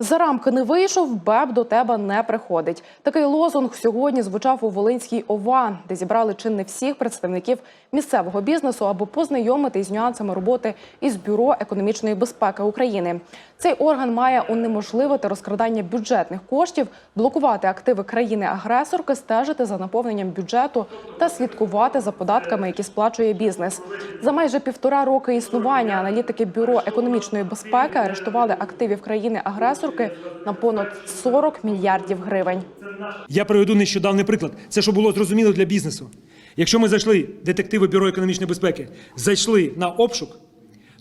За рамки не вийшов, БЕБ до тебе не приходить. Такий лозунг сьогодні звучав у Волинській ОВА, де зібрали чи не всіх представників місцевого бізнесу, аби познайомити з нюансами роботи із бюро економічної безпеки України. Цей орган має унеможливити розкрадання бюджетних коштів, блокувати активи країни-агресорки, стежити за наповненням бюджету та слідкувати за податками, які сплачує бізнес. За майже півтора роки існування аналітики бюро економічної безпеки арештували активів країни-агресорки на понад 40 мільярдів гривень. Я приведу нещодавний приклад. Це що було зрозуміло для бізнесу. Якщо ми зайшли, детективи Бюро економічної безпеки, зайшли на обшук,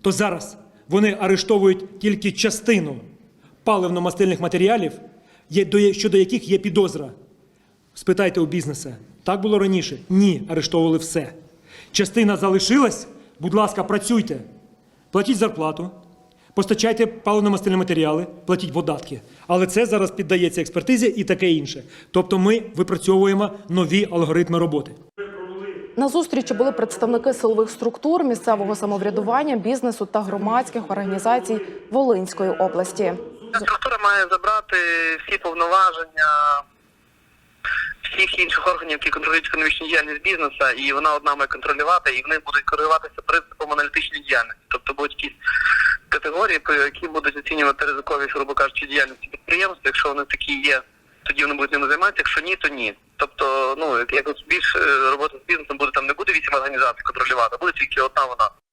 то зараз вони арештовують тільки частину паливно-мастильних матеріалів, щодо яких є підозра. Спитайте у бізнеса, так було раніше? Ні, арештовували все. Частина залишилась, будь ласка, працюйте, платіть зарплату, постачайте паливно-мастильні матеріали, платіть податки. Але це зараз піддається експертизі і таке інше. Тобто ми випрацьовуємо нові алгоритми роботи. На зустрічі були представники силових структур, місцевого самоврядування, бізнесу та громадських організацій Волинської області. Структура має забрати всі повноваження всіх інших органів, які контролюють економічну діяльність бізнесу, і вона одна має контролювати, і вони будуть керуватися принципом аналітичної діяльності. Тобто будуть якісь категорії, по які будуть оцінювати ризиковість, грубо кажучи, діяльності підприємств. Якщо вони такі є, тоді вони будуть ними займатися. Якщо ні, то ні. Тобто, ну як- якось більш е, робота з бізнесом організацій контролювати, буде тільки одна вона.